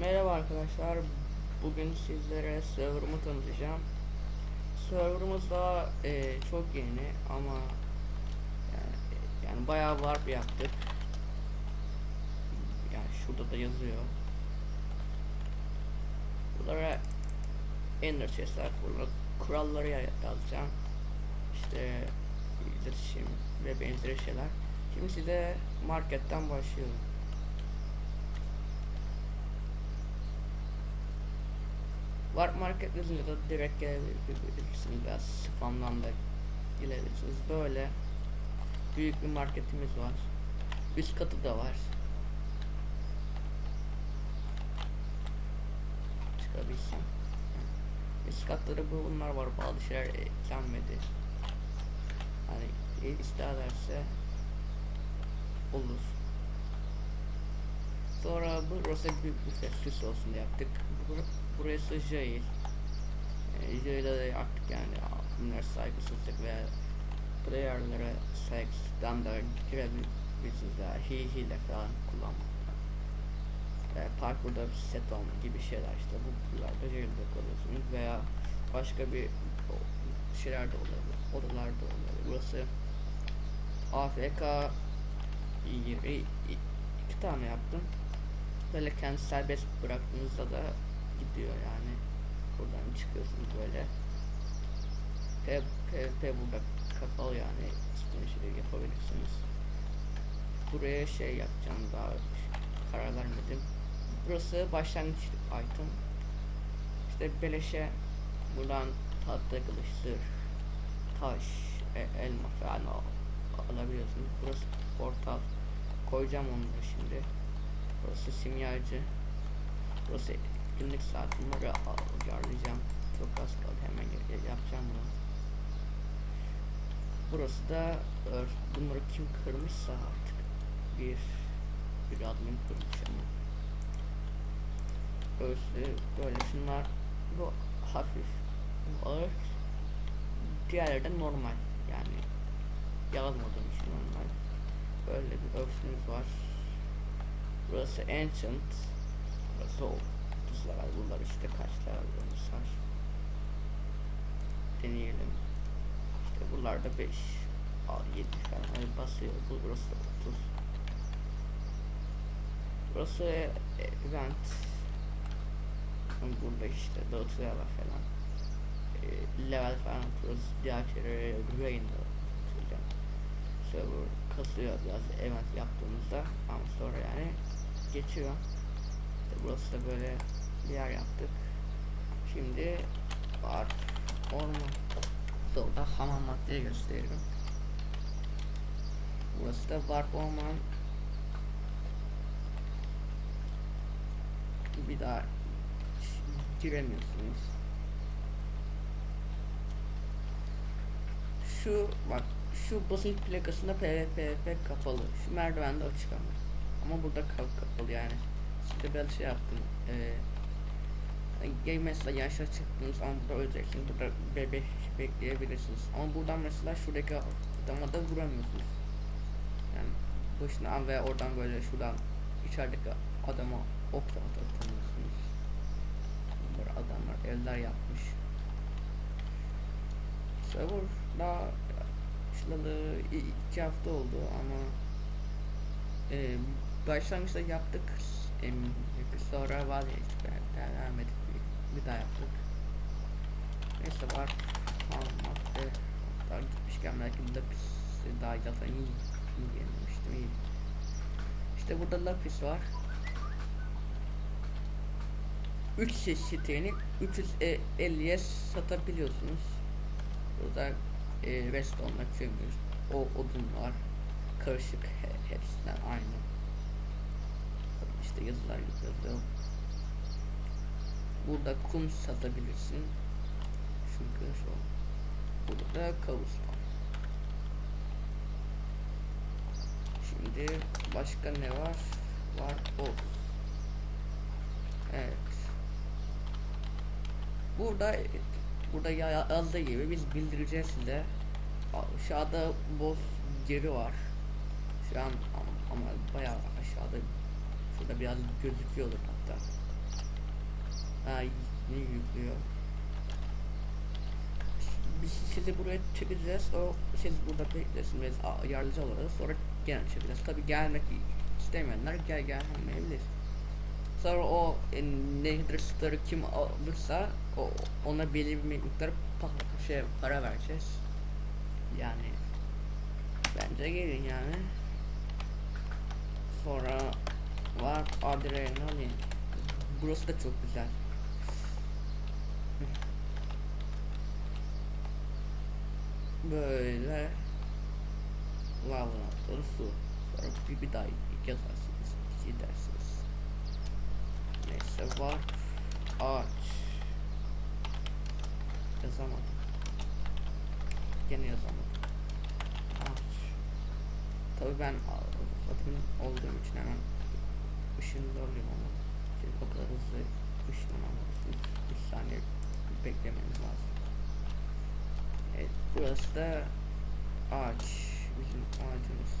Merhaba arkadaşlar. Bugün sizlere server'ımı tanıtacağım. Server'ımız daha e, çok yeni ama yani, yani bayağı warp yaptık. Yani şurada da yazıyor. Bunlara Ender chest'ler burada kuralları ya- yazacağım. İşte iletişim ve benzeri şeyler. Şimdi size marketten başlıyorum. Warp Market yazınca da direkt gelebilirsiniz veya spamdan da gelebilirsiniz. Böyle büyük bir marketimiz var. Üst katı da var. Çıkabilsem. Üst katları bu bunlar var. Bazı şeyler eklenmedi. Hani e, isterlerse olur. Sonra burası büyük bir festivus olsun yaptık. Bur burası jail. E, jail'e de artık yani bunlar saygısızlık ve player'lara saygısızlıktan da girebilirsiniz daha hi hile falan kullanmaktan. E, parkurda set on gibi şeyler işte bu buralarda jail'de kalıyorsunuz veya başka bir şeyler de olabilir. Odalarda olabilir. Burası AFK yeri i- iki tane yaptım. Böyle kendi serbest bıraktığınızda da gidiyor yani. Buradan çıkıyorsunuz böyle. PvP burada kapalı yani istediğiniz şeyleri yapabilirsiniz. Buraya şey yapacağım daha karar vermedim. Burası başlangıç item. İşte beleşe buradan tahta kılıçtır, taş, e- elma falan al- alabiliyorsunuz. Burası portal. Koyacağım onları şimdi. Burası simyacı. Burası günlük saat bunları ayarlayacağım. Çok az kaldı hemen ya- ya- yapacağım bunu. Burası da ör- bunları kim kırmışsa artık bir bir admin kırmış ama. Burası böyle şunlar bu hafif bu ağır diğerlerden normal yani yazmadığım için normal böyle bir örfümüz var burası ancient. Burası o tuzlar bunlar işte kaç var deneyelim. İşte buralarda 5 al 7 falan. Hani basıyor. Bu burası da 30 burası e, event. Burada işte dağıtıyorlar falan. E, level falan atıyoruz. Diğer şeyleri Rain'de atacağım server kasıyor. Biraz event yaptığımızda. Ama sonra yani geçiyor işte burası da böyle bir yer yaptık şimdi var orman solda hamam maddeyi gösteriyorum burası da Warp Orman bir daha giremiyorsunuz. Şu bak şu basınç plakasında PVP kapalı. Şu merdivende açık ama. Ama burada ka- kapalı yani. Size ben şey yaptım. Game mesela yaşa çıktınız ama burada öleceksiniz. Burada bebek bekleyebilirsiniz. Ama buradan mesela şuradaki adama da vuramıyorsunuz. Yani başına veya oradan böyle şuradan içerideki adama ok da atamıyorsunuz. Bunlar adamlar eller yapmış. Server daha i- iki hafta oldu ama e, başlangıçta yaptık emin sonra vazgeçtik devam ettik bir, daha yaptık. Neyse var madde daha gitmişken belki lapis daha zaten iyi iyi gelmiştim iyi. İşte burada lapis var. 3 çeşitini 350'ye satabiliyorsunuz. Burada e, redstone'la kömür, o odun var. Karışık he, hepsinden aynı. İşte yazılar yazıyor. Burada kum satabilirsin. Çünkü şu burada kavus var. Şimdi başka ne var? Var o. Evet. Burada burada ya- yazdığı gibi biz bildireceğiz size. Aşağıda boss geri var. Şu an ama, ama bayağı aşağıda şurada biraz gözüküyordur hatta. Ay ne yüklüyor. Biz sizi buraya çekeceğiz. O siz burada beklesin. Biz a- yardımcı oluruz. Sonra gene çekeceğiz. Tabi gelmek istemeyenler gel gelmeyebilir. Sonra o e, Star'ı kim alırsa o, ona belli bir miktar şey para vereceğiz. Yani bence gelin yani. Sonra var Adrenalin. Burası da çok güzel. Böyle lavlantıları su. Sonra bir, bir daha yazarsınız. Gidersiniz. Neyse var ağaç. Yazamadım. Gene yazamadım. Ağaç. Tabii ben hemen ışınlı alıyorum ama şey, o kadar hızlı ışınlanamazsınız. Bir saniye beklemeniz lazım. Evet burası da ağaç. Bizim ağacımız.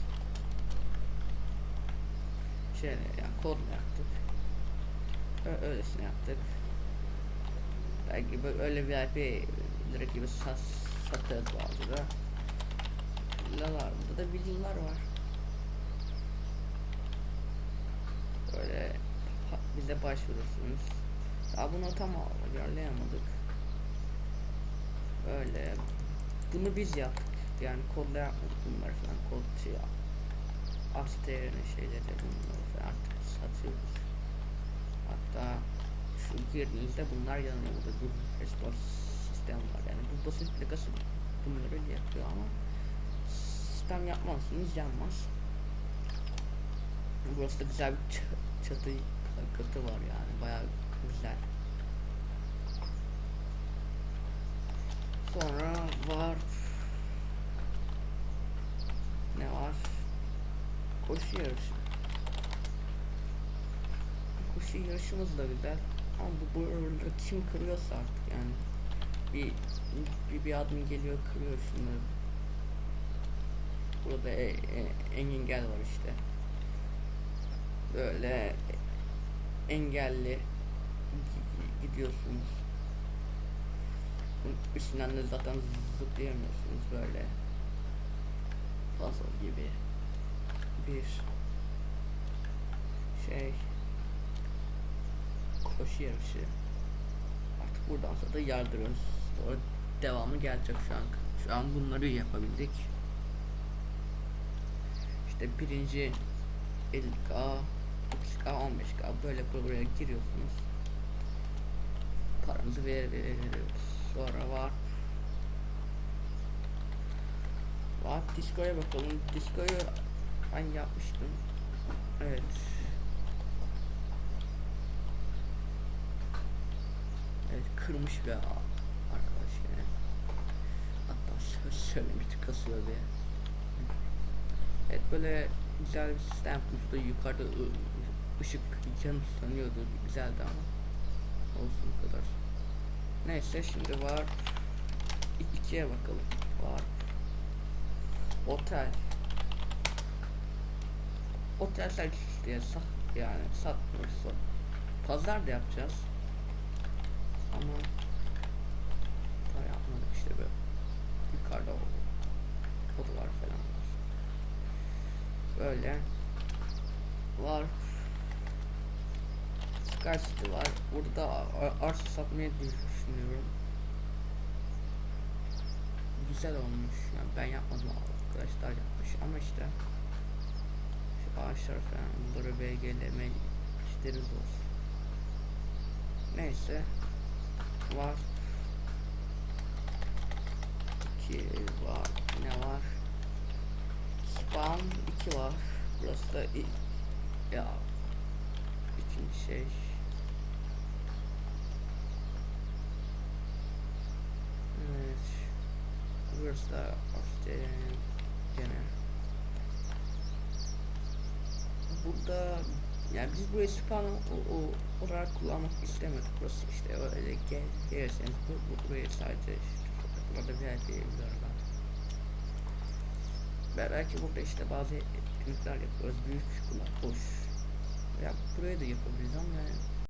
Şöyle yani kod yaptık. Ö- öylesine yaptık. Belki böyle öyle VIP direkt gibi sat satarız bazıda. Villalar burada da villalar var. Böyle bize başvurursunuz. Daha bunu tam ayarlayamadık. Öyle. Bunu biz yaptık. Yani kodla yapmadık bunları falan. Kod şey Aster'in şeyleri bunları falan artık satıyoruz. Hatta şu girdiğinizde bunlar. Burada bu response sistem var. Yani bu basit Legacy bunları yapıyor ama sistem yapmazsınız yanmaz. Burası da güzel bir çatı katı var yani bayağı güzel. Sonra var ne var? Koşu yarışı. Koşu yarışımız da güzel. Ama bu burada kim kırıyorsa artık yani. Bir bir, bir adım geliyor kırıyor şunları. Burada e, e, engel var işte. Böyle engelli gi- gidiyorsunuz. Üstünden de zaten zıplayamıyorsunuz böyle. Puzzle gibi. Bir şey koşu yarışı. Artık buradan sonra da yardırıyoruz. Sonra devamı gelecek şu an. Şu an bunları yapabildik. İşte birinci 50k, 30k, 15k böyle buraya giriyorsunuz. Paranızı ver veriyoruz. Sonra var. Var Disco'ya bakalım. Disco'yu ben yapmıştım. Evet. Evet kırmış bir arkadaş yine. Hatta sö- söylemişti kasıyor diye. Evet böyle güzel bir sistem yapmıştı. Yukarıda ışık yanıp sanıyordu. Güzeldi ama. Olsun bu kadar. Neyse şimdi var. İkiye bakalım. Var. Otel. Otel servis diye sat yani satmıyoruz. Pazar da yapacağız. Ama daha yapmadık işte böyle. Yukarıda o odalar falan. Böyle var. City var. Burada arsa satmayı düşünüyorum. Güzel olmuş. Yani ben yapmadım arkadaşlar yapmış ama işte şu ağaçlar falan bunları belgeleme işleriz olsun. Neyse var. İki var. Ne var? Spawn 2 var. Burası da i- ya ikinci şey. Evet. Burası da işte gene. Burada yani biz burayı spawn olarak kullanmak istemedik. Burası işte öyle gel, gelirseniz bu, bu, burayı sadece işte sokaklarda VIP evler var. Ve belki burada işte bazı etkinlikler yapıyoruz. Büyük bunlar boş. Ya buraya da yapabiliriz ama yani